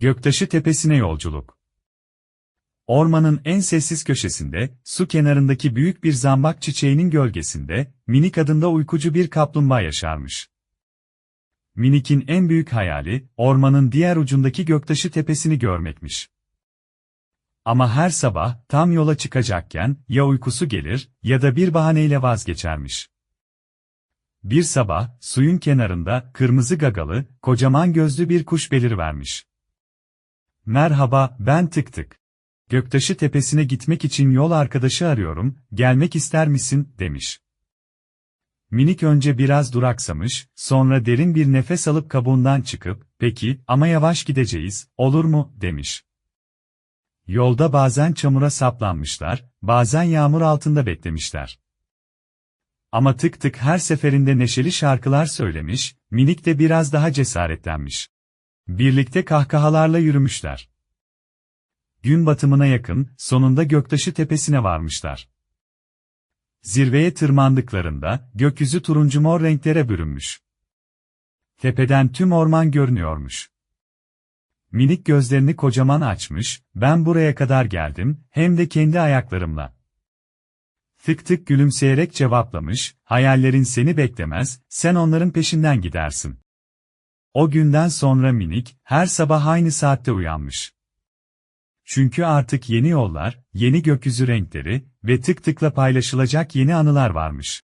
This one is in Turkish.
Göktaşı tepesine yolculuk. Ormanın en sessiz köşesinde, su kenarındaki büyük bir zambak çiçeğinin gölgesinde, minik adında uykucu bir kaplumbağa yaşarmış. Minik'in en büyük hayali, ormanın diğer ucundaki göktaşı tepesini görmekmiş. Ama her sabah, tam yola çıkacakken, ya uykusu gelir, ya da bir bahaneyle vazgeçermiş. Bir sabah, suyun kenarında, kırmızı gagalı, kocaman gözlü bir kuş belirivermiş. Merhaba, ben Tık Tık. Göktaşı tepesine gitmek için yol arkadaşı arıyorum, gelmek ister misin, demiş. Minik önce biraz duraksamış, sonra derin bir nefes alıp kabuğundan çıkıp, peki, ama yavaş gideceğiz, olur mu, demiş. Yolda bazen çamura saplanmışlar, bazen yağmur altında beklemişler. Ama tık tık her seferinde neşeli şarkılar söylemiş, minik de biraz daha cesaretlenmiş. Birlikte kahkahalarla yürümüşler. Gün batımına yakın, sonunda Göktaşı tepesine varmışlar. Zirveye tırmandıklarında, gökyüzü turuncu mor renklere bürünmüş. Tepeden tüm orman görünüyormuş. Minik gözlerini kocaman açmış, ben buraya kadar geldim, hem de kendi ayaklarımla. Tık tık gülümseyerek cevaplamış, hayallerin seni beklemez, sen onların peşinden gidersin. O günden sonra minik, her sabah aynı saatte uyanmış. Çünkü artık yeni yollar, yeni gökyüzü renkleri ve tık tıkla paylaşılacak yeni anılar varmış.